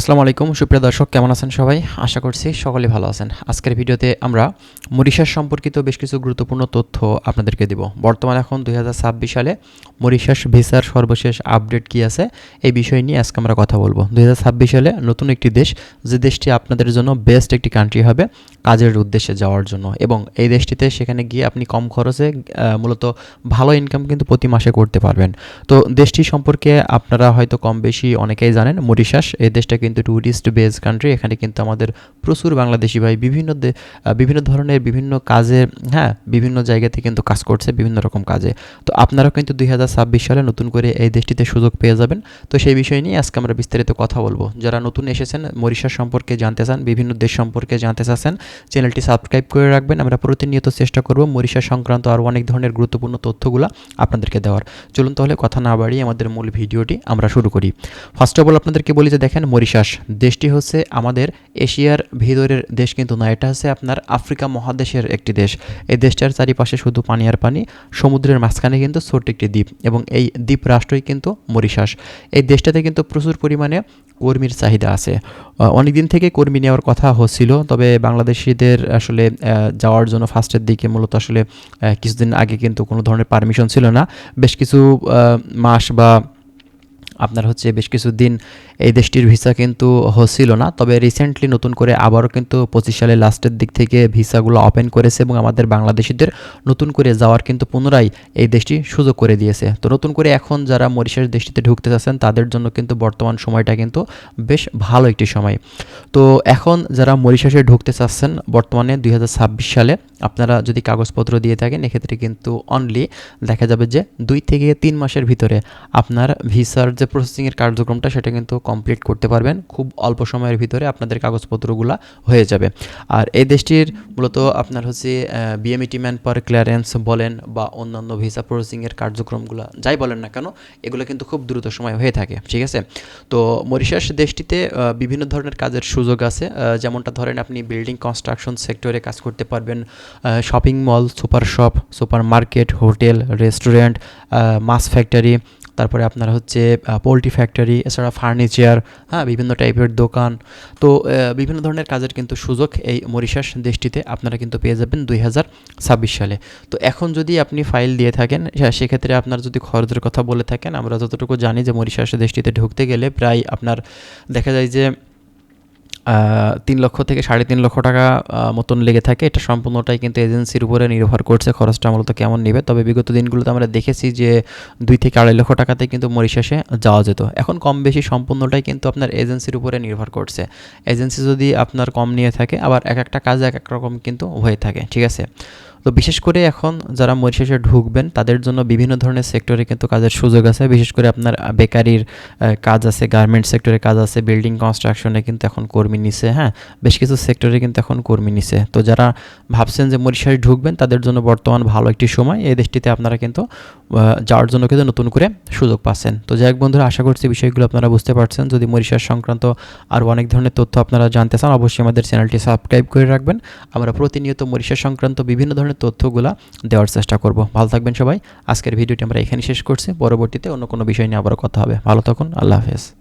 আসসালামু আলাইকুম, সুপ্রিয় দর্শক, কেমন আছেন সবাই? আশা করছি সকলে ভালো আছেন। আজকের ভিডিওতে আমরা মরিশাস সম্পর্কিত বেশ কিছু গুরুত্বপূর্ণ তথ্য আপনাদেরকে দিব। বর্তমানে এখন দুই হাজার ছাব্বিশ সালে মরিশাস ভিসার সর্বশেষ আপডেট কি আছে, এই বিষয় নিয়ে আজকে আমরা কথা বলব। দু হাজার ছাব্বিশ সালে নতুন একটি দেশ, যে দেশটি আপনাদের জন্য বেস্ট একটি কান্ট্রি হবে, কাজের উদ্দেশ্যে যাওয়ার জন্য। এবং এই দেশটিতে সেখানে গিয়ে আপনি কম খরচে মূলত ভালো ইনকাম কিন্তু প্রতি মাসে করতে পারবেন। তো দেশটি সম্পর্কে আপনারা হয়তো কম বেশি অনেকেই জানেন, মরিশাস, এই দেশটা কিন্তু ট্যুরিস্ট বেস কান্ট্রি এখানে কিন্তু আমাদের প্রচুর বাংলাদেশি ভাই বিভিন্ন বিভিন্ন ধরনের বিভিন্ন কাজে হ্যাঁ বিভিন্ন জায়গাতে কিন্তু কাজ করছে বিভিন্ন রকম কাজে। তো আপনারাও কিন্তু দুই হাজার ছাব্বিশ সালে নতুন করে এই দেশটিতে সুযোগ পেয়ে যাবেন। তো সেই বিষয় নিয়ে আজকে আমরা বিস্তারিত কথা বলব। যারা নতুন এসেছেন, মরিশাস সম্পর্কে জানতে চান, বিভিন্ন দেশ সম্পর্কে জানতে চাচ্ছেন, চ্যানেলটি সাবস্ক্রাইব করে রাখবেন। আমরা প্রতিনিয়ত চেষ্টা করব মরিশাস সংক্রান্ত আরও অনেক ধরনের গুরুত্বপূর্ণ তথ্যগুলো আপনাদেরকে দেওয়ার। চলুন তাহলে কথা না বাড়িয়ে আমাদের মূল ভিডিওটি আমরা শুরু করি। ফার্স্ট অফ অল আপনাদেরকে বলি যে দেখেন, মরিশাস দেশটি হচ্ছে আমাদের এশিয়ার ভিতরের দেশ, কিন্তু না, এটা হচ্ছে আপনার আফ্রিকা মহাদেশের একটি দেশ। এই দেশটার চারিপাশে শুধু পানি আর পানি, সমুদ্রের মাঝখানে কিন্তু ছোট্ট একটি দ্বীপ এবং এই দ্বীপ রাষ্ট্রই কিন্তু মরিশাস। এই দেশটাতে কিন্তু প্রচুর পরিমাণে কর্মীর চাহিদা আছে। অনেক দিন থেকে কর্মী নেওয়ার কথা হচ্ছিল, তবে বাংলাদেশিদের আসলে যাওয়ার জন্য ফার্স্টের দিকে মূলত আসলে কিছুদিন আগে কিন্তু কোনো ধরনের পারমিশন ছিল না। বেশ কিছু মাস বা আপনার হচ্ছে বেশ কিছু দিন এই দেশটির ভিসা কিন্তু হচ্ছিল না। তবে রিসেন্টলি নতুন করে আবারও কিন্তু পঁচিশ সালের লাস্টের দিক থেকে ভিসাগুলো ওপেন করেছে এবং আমাদের বাংলাদেশিদের নতুন করে যাওয়ার কিন্তু পুনরায় এই দেশটি সুযোগ করে দিয়েছে। তো নতুন করে এখন যারা মরিশাস দেশটিতে ঢুকতে চাচ্ছেন, তাদের জন্য কিন্তু বর্তমান সময়টা কিন্তু বেশ ভালো একটি সময়। তো এখন যারা মরিশাসে ঢুকতে চাচ্ছেন, বর্তমানে দুই হাজার ছাব্বিশ সালে আপনারা যদি কাগজপত্র দিয়ে থাকেন, এক্ষেত্রে কিন্তু অনলি দেখা যাবে যে দুই থেকে তিন মাসের ভিতরে আপনার ভিসার যে প্রসেসিংয়ের কার্যক্রমটা, সেটা কিন্তু কমপ্লিট করতে পারবেন, খুব অল্প সময়ের ভিতরে আপনাদের কাগজপত্রগুলো হয়ে যাবে। আর এই দেশটির মূলত আপনার হচ্ছে বিএমইটি ম্যান পার ক্লিয়ারেন্স বলেন বা অন্যান্য ভিসা প্রসেসিংয়ের কার্যক্রমগুলো যাই বলেন না কেন, এগুলো কিন্তু খুব দ্রুত সময় হয়ে থাকে, ঠিক আছে? তো মরিশাস দেশটিতে বিভিন্ন ধরনের কাজের সুযোগ আছে যেমনটা ধরেন আপনি বিল্ডিং কনস্ট্রাকশন সেক্টরে কাজ করতে পারবেন shopping mall super shop super market hotel restaurant মাছ ফ্যাক্টরি তারপরে আপনার হচ্ছে পোলট্রি ফ্যাক্টরি এছাড়া ফার্নিচার হ্যাঁ বিভিন্ন টাইপের দোকান। তো বিভিন্ন ধরনের কাজের কিন্তু সুযোগ এই মরিশাস দেশটিতে আপনারা কিন্তু পেয়ে যাবেন দুই হাজার ছাব্বিশ সালে। তো এখন যদি আপনি ফাইল দিয়ে থাকেন সেক্ষেত্রে আপনার যদি খরচের কথা বলে থাকেন, আমরা যতটুকু জানি যে মরিশাস দেশটিতে ঢুকতে গেলে প্রায় আপনার দেখা যায় যে তিন লক্ষ থেকে সাড়ে তিন লক্ষ টাকা মতন লেগে থাকে। এটা সম্পূর্ণটাই কিন্তু এজেন্সির উপরে নির্ভর করছে, খরচটা মূলত কেমন নেবে। তবে বিগত দিনগুলোতে আমরা দেখেছি যে দুই থেকে আড়াই লক্ষ টাকাতে কিন্তু মরিশাসে যাওয়া যেত। এখন কম বেশি সম্পূর্ণটাই কিন্তু আপনার এজেন্সির উপরে নির্ভর করছে। এজেন্সি যদি আপনার কম নিয়ে থাকে, আবার এক একটা কাজ এক এক রকম কিন্তু হয়ে থাকে, ঠিক আছে? তো বিশেষ করে এখন যারা মরিশাসে ঢুকবেন, তাদের জন্য বিভিন্ন ধরনের সেক্টরে কিন্তু কাজের সুযোগ আছে। বিশেষ করে আপনার বেকারির কাজ আছে গার্মেন্ট সেক্টরে কাজ আছে বিল্ডিং কনস্ট্রাকশনে কিন্তু এখন কর্মী নিছে হ্যাঁ? বেশ কিছু সেক্টরে কিন্তু এখন কর্মী নিছে। তো যারা ভাবছেন যে মরিশাস ঢুকবেন, তাদের জন্য বর্তমান ভালো একটি সময়। এই দেশটিতে আপনারা কিন্তু যাওয়ার জন্য কিন্তু নতুন করে সুযোগ পাচ্ছেন। তো যাই বন্ধুরা, আশা করছি বিষয়গুলো আপনারা বুঝতে পারছেন। যদি মরিশাস সংক্রান্ত আর অনেক ধরনের তথ্য আপনারা জানতে চান, অবশ্যই আমাদের চ্যানেলটি সাবস্ক্রাইব করে রাখবেন। আমরা প্রতিনিয়ত মরিশাস সংক্রান্ত বিভিন্ন ধরনের তথ্যগুলো দেওয়ার চেষ্টা করব। ভালো থাকবেন সবাই। আজকের ভিডিওটি আমরা এখানে শেষ করছি। পরবর্তীতে অন্য কোনো বিষয় নিয়ে আবারও কথা হবে। ভালো থাকুন। আল্লাহ হাফেজ।